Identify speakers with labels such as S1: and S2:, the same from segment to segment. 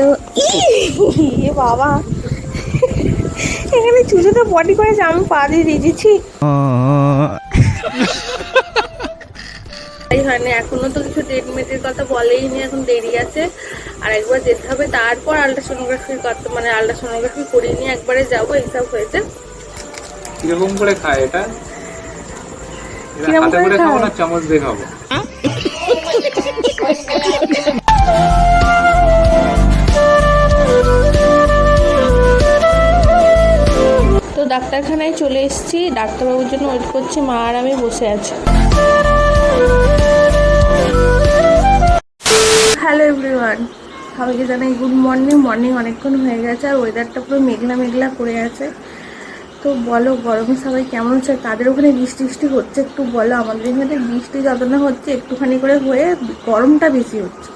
S1: তো ই বাবা। এখানে চুজোতে বডি করেছে আমি পা দিয়ে দিয়েছি এই হয়নি এখনও তো কিছু ট্রিটমেন্টের কথা বলেই নি এখন দেরি আছে। আর একবার যেতে হবে তারপর আলট্রাসোনোগ্রাফির কথা মানে আলট্রাসোনোগ্রাফি করিনি একবারে যাব এইসব হয়েছে।
S2: কীরকম করে খায় এটা? হাতে
S1: করে
S2: করে খাব না চামচ দিয়ে খাব?
S1: ডাক্তারখানায় চলে এসেছি। ডাক্তারবাবুর জন্য ওয়েট করছি, মা আর আমি বসে আছি। হ্যালো এভরিওয়ান সবাইকে জানাই গুড মর্নিং মর্নিং অনেকক্ষণ হয়ে গেছে আর ওয়েদারটা পুরো মেঘলা মেঘলা করে আছে। তো বলো, গরমে সবাই কেমন আছে? তাদের ওখানে বৃষ্টি বৃষ্টি হচ্ছে একটু বলো? আমাদের এখানে বৃষ্টি যত না হচ্ছে, একটুখানি করে হয়ে গরমটা বেশি হচ্ছে।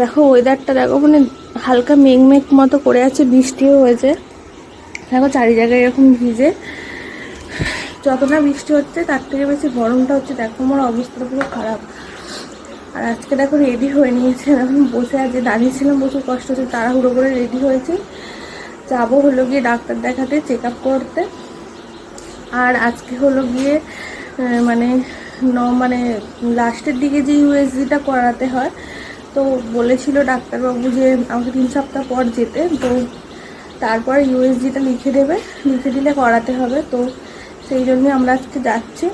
S1: দেখো ওয়েদারটা দেখো মানে হালকা মেঘ মেঘ মতো করে আছে, বৃষ্টিও হয়েছে। দেখো চারি জায়গায় এরকম ভিজে। যতটা বৃষ্টি হচ্ছে, তার থেকে বেশি গরমটা হচ্ছে। দেখো আমার অবস্থাটা পুরো খারাপ। আর আজকে দেখো রেডি হয়ে নিয়েছে। এখন বসে আছে, দাঁড়িয়েছিলাম প্রচুর কষ্ট হচ্ছে, তাড়াহুড়ো করে রেডি হয়েছে। যাব হলো গিয়ে ডাক্তার দেখাতে চেক করতে। আর আজকে হলো গিয়ে মানে ন মানে লাস্টের দিকে যে ইউএসজিটা করাতে হয়, তো বলেছিল ডাক্তারবাবু যে আমাকে তিন সপ্তাহ পর যেতে। তো তারপর ইউএসজিটা লিখে দেবে। লিখে দিলে করাতে হবে। তো সেই জন্যই আমরা আজকে যাচ্ছি।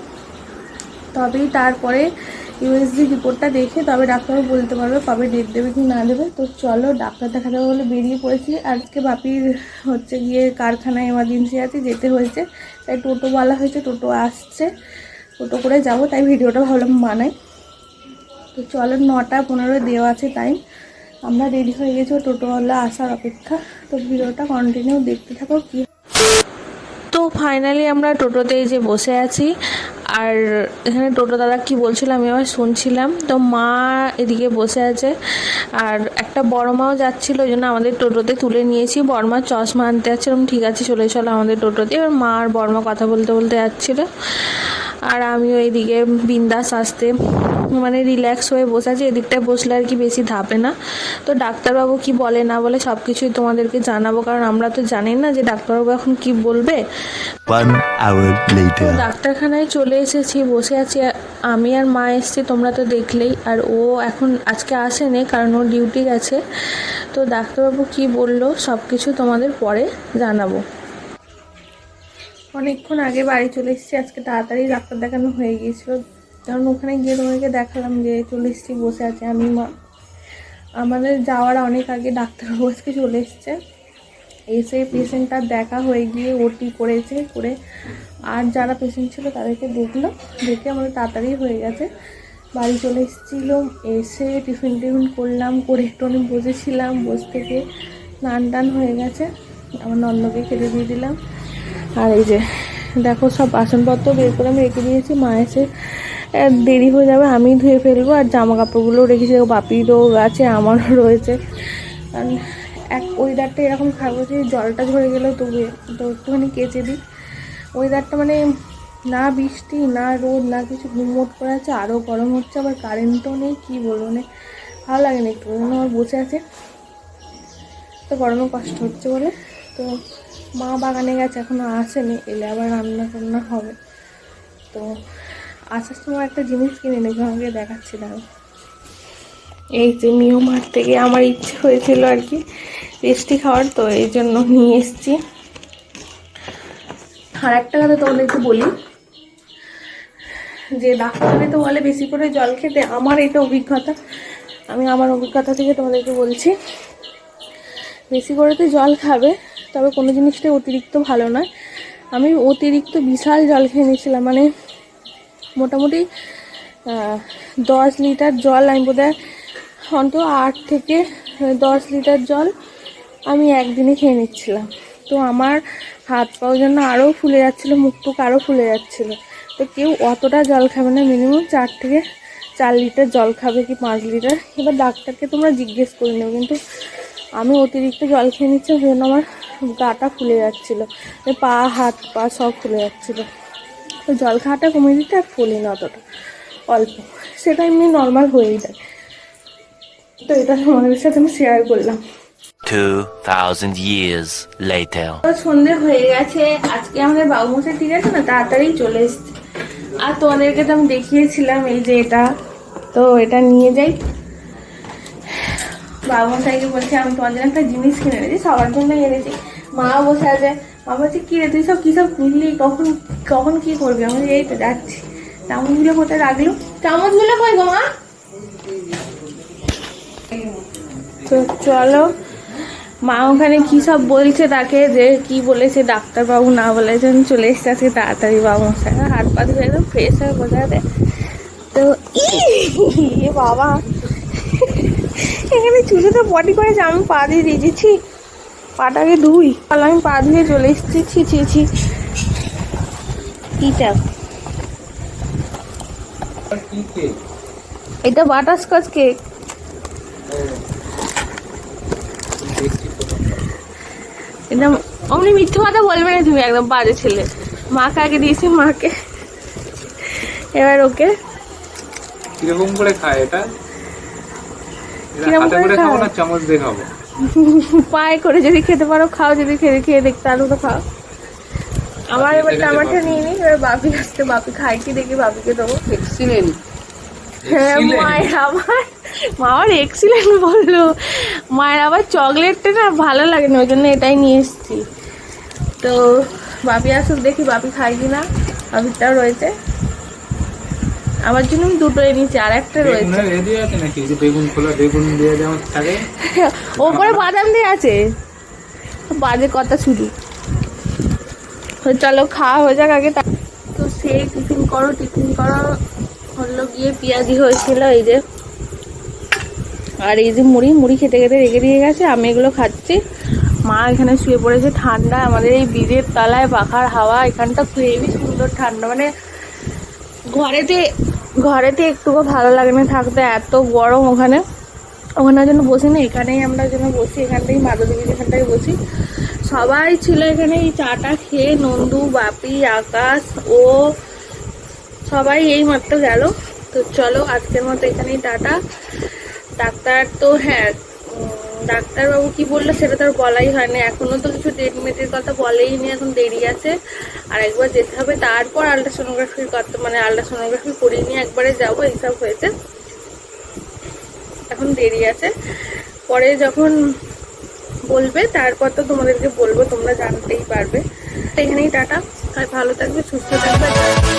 S1: তবেই তারপরে ইউএসজি রিপোর্টটা দেখে তবে ডাক্তারবাবু বলতে পারবে কবে ডেট দেবে কি না দেবে। তো চলো ডাক্তার দেখাতে হবে বলে বেরিয়ে পড়েছি। আজকে বাপির হচ্ছে গিয়ে কারখানায় এমার্জেন্সি আছে, যেতে হয়েছে। তাই টোটো বলা হয়েছে, টোটো আসছে। টোটো করে যাব, তাই ভিডিওটা ভাবলাম বানাই তো চলো নটা পনেরো দেওয়া আছে টাইম আমরা রেডি হয়ে গেছি টোটোওয়ালা আসার অপেক্ষা। তো ভিডিওটা কন্টিনিউ দেখতে থাকো, কি তো ফাইনালি আমরা টোটোতে যে বসে আছি। আর এখানে টোটো দাদা কি বলছিল আমি আবার শুনছিলাম। তো মা এদিকে বসে আছে। আর একটা বড় মাও যাচ্ছিল, ওই জন্য আমাদের টোটোতে তুলে নিয়েছি। বড়মা চশমা আনতে যাচ্ছে যাচ্ছিলাম ঠিক আছে, চলে চলো আমাদের টোটোতে। এবার মা আর বড়মা কথা বলতে বলতে যাচ্ছিল। আর আমিও এইদিকে বিন্দাস আসতে মানে রিল্যাক্স হয়ে বসে আছি এদিকটায় বসলে আর কি বেশি ধাপে না। তো ডাক্তারবাবু কি বলে না বলে সব কিছুই তোমাদেরকে জানাব কারণ আমরা তো জানি না যে ডাক্তারবাবু এখন কি বলবে। ডাক্তারখানায় চলে এসেছি বসে আছি আমি আর মা এসেছি তোমরা তো দেখলেই। আর ও এখন আজকে আসেনি কারণ ও ডিউটি গেছে তো ডাক্তারবাবু কি বলল সব কিছু তোমাদের পরে জানাব। অনেকক্ষণ আগে বাড়ি চলে এসেছি আজকে তাড়াতাড়ি ডাক্তার দেখানো হয়ে গিয়েছিল। কারণ ওখানে গিয়ে তোমাকে দেখালাম যে চলে এসেছি, বসে আছে আমি, মা। আমাদের যাওয়ার অনেক আগে ডাক্তারবাবু আজকে চলে এসছে। এসে পেশেন্টটার দেখা হয়ে গিয়ে ওটি করেছে, করে আর যারা পেশেন্ট ছিল তাদেরকে দেখল, দেখে আমাদের তাড়াতাড়ি হয়ে গেছে। বাড়ি চলে এসেছিল, এসে টিফিন টিফিন করলাম, করে একটু অনেক বসেছিলাম, বসে থেকে স্নান টান হয়ে গেছে। আমার নন্দকে খেতে দিয়ে দিলাম। আর এই যে, দেখো সব বাসনপত্র বের করে আমি রেখে দিয়েছি, মা এসে দেরি হয়ে যাবে আমি ধুয়ে ফেলব, আর জামা কাপড়গুলোও রেখেছি বাপিরও আছে, আমারও রয়েছে। কারণ এক ওয়েদারটা এরকম খারাপ হচ্ছে জলটা ঝরে গেলেও তবু তো একটুখানি কেচে দিই। ওয়েদারটা মানে না বৃষ্টি, না রোদ, না কিছু, ঘুমোট করে আছে আরও গরম হচ্ছে, আবার কারেন্টও নেই, কী বলব মানে ভালো লাগে না একটু আমার বসে আছে। তো গরমে কষ্ট হচ্ছে বলে, তো মা বাগানে গেছে এখনও আসেনি, এলে আবার রান্না টান্না হবে। তো আসার সময় একটা জিনিস কিনে নেবে আমাকে দেখাচ্ছি দাঁড়ো এই যে মিও মাঠ থেকে আমার ইচ্ছে হয়েছিল আর কি টেস্টি খাওয়ার, তো এই জন্য নিয়ে এসেছি। আর একটা কথা তোমাদেরকে বলি, যে ডাক্তারে তো বলে বেশি করে জল খেতে, আমার এটা অভিজ্ঞতা। আমি আমার অভিজ্ঞতা থেকে তোমাদেরকে বলছি, বেশি করে তো জল খাবে, তবে কোনো জিনিসটাই অতিরিক্ত ভালো নয়। আমি অতিরিক্ত বিশাল জল খেয়ে নিয়েছিলাম মানে মোটামুটি দশ লিটার জল আমি বোধহয় অন্তত আট থেকে দশ লিটার জল আমি একদিনে খেয়ে নিচ্ছিলাম। তো আমার হাত পাও জন্য আরও ফুলে যাচ্ছিল, মুখ টুক আরও ফুলে যাচ্ছিল। তো কেউ অতটা জল খাবে না, মিনিমাম চার থেকে চার লিটার জল খাবে কি পাঁচ লিটার। এবার ডাক্তারকে তোমরা জিজ্ঞেস করে নেবে, কিন্তু আমি অতিরিক্ত জল খেয়ে নিচ্ছি, ওই জন্য আমার গাটা ফুলে যাচ্ছিল মানে পা, হাত, পা সব ফুলে যাচ্ছিল। তো জল খাওয়াটা কমিয়ে দিতে আর ফুলি না অতটা অল্প। সেটা এমনি নর্মাল হয়েই যায়। তো এটা তোমাদের সাথে আমি শেয়ার করলাম।
S3: 2,000 years later.
S1: তো সন্ধে হয়ে গেছে আজকে আমাদের বাবুমশাই ঠিক আছে না? তাড়াতাড়ি চলে এসছে। আর তোমাদেরকে তো আমি দেখিয়েছিলাম এই যে এটা। তো এটা নিয়ে যাই। বাবুমশাইকে বলছি আমি তোমার জন্য একটা জিনিস কিনে এনেছি সবার জন্য এনেছি। মাও বসে আছে। মা বলছে কি রে তুই সব কী সব কিনলি কখন কখন কি করবি? আমি এই তো যাচ্ছি। চামচগুলো কোথায় রাখল? চামচগুলো কই গো মা? তো চলো মা ওখানে কি সব বলছে তাকে যে কি বলেছে ডাক্তারবাবু না বলেছেন চলে এসেছি আজকে তাড়াতাড়ি বাবু মশাই। হাত পা ধুয়ে একদম ফ্রেশ হয়ে বোঝাতে তো ই বাবা এখানে চুষে তো পটি করেছে আমি পা দিয়ে দিয়েছি পাটাকে ধুই। তাহলে আমি পা ধুয়ে চলে এসেছি। ছি ছি ছি। কি চাপ?
S2: কি কেক
S1: এটা বাটারস্কচ কেক। এটা অমনি মিথ্যে কথা বলবে না তুমি একদম বাজে ছেলে। মাকে আগে দিয়েছি মাকে। এবার ওকে
S2: কীরকম করে খায় এটা? হাতে
S1: করে
S2: খাব না চামচ দিয়ে খাব?
S1: পায়ে করে যদি খেতে পারো খাও যদি খেয়ে খেয়ে দেখতে আরও তো খাও। আমার এবার টামাটা নিয়ে নিই এবার বাপি আসতে বাপি খাই কি দেখি বাপিকে দেবো?
S4: এক্সিলেন্ট
S1: হ্যাঁ মায়ের আবার মা আবার এক্সিলেন্ট বলল। মায়ের আবার চকলেটটা না ভালো লাগে না ওই জন্য এটাই নিয়ে এসেছি। তো বাপি আসুক দেখি বাপি খাই কি না বাপিরটাও রয়েছে। আমার জন্য দুটো এনেছি আর একটা রয়েছে।
S2: বেগুনের আছে নাকি? যে বেগুন খোলা বেগুন দিয়ে যেমন থাকে
S1: ওপরে বাদাম দিয়ে আছে। বাজে কথা শুধু। চলো খাওয়া হয়ে যাক আগে তো সেই টিফিন করো টিফিন করো হলো গিয়ে পেঁয়াজি হয়েছিল এই যে। আর এই যে মুড়ি মুড়ি খেতে খেতে রেখে দিয়ে গেছে আমি এগুলো খাচ্ছি। মা এখানে শুয়ে পড়েছে ঠান্ডা আমাদের এই ব্রিজের তলায় পাখার হাওয়া এখানটা খুবই সুন্দর ঠান্ডা মানে ঘরেতে ঘরেতে একটুকু ভালো লাগে না থাকতে এত গরম ওখানে। ওখানে জন্য বসি না, এখানেই আমরা যেন বসি, এখানটাই মাধবদেবী এখানটাই বসি। সবাই ছিল এখানে, এই চাটা খেয়ে নন্দু, বাপি, আকাশ, ও, সবাই এই মাত্র গেল। তো চলো আজকের মতো এখানেই টাটা। ডাক্তার তো হ্যাঁ ডাক্তারবাবু কি বলল সেটা তো আর বলাই হয়নি। এখনও তো কিছু ডেট মেটের কথা বলেই নি এখন দেরি আছে। আর একবার যেতে হবে, তারপর আলট্রাসোনোগ্রাফির কথা মানে আলট্রাসোনোগ্রাফি করিয়ে নিয়ে একবারে যাব এইসব হয়েছে। এখন দেরি আছে। পরে যখন বলবে, তারপর তো তোমাদেরকে বলব, তোমরা জানতেই পারবে। এখানেই টাটা। ভালো থাকবে, সুস্থ থাকবে.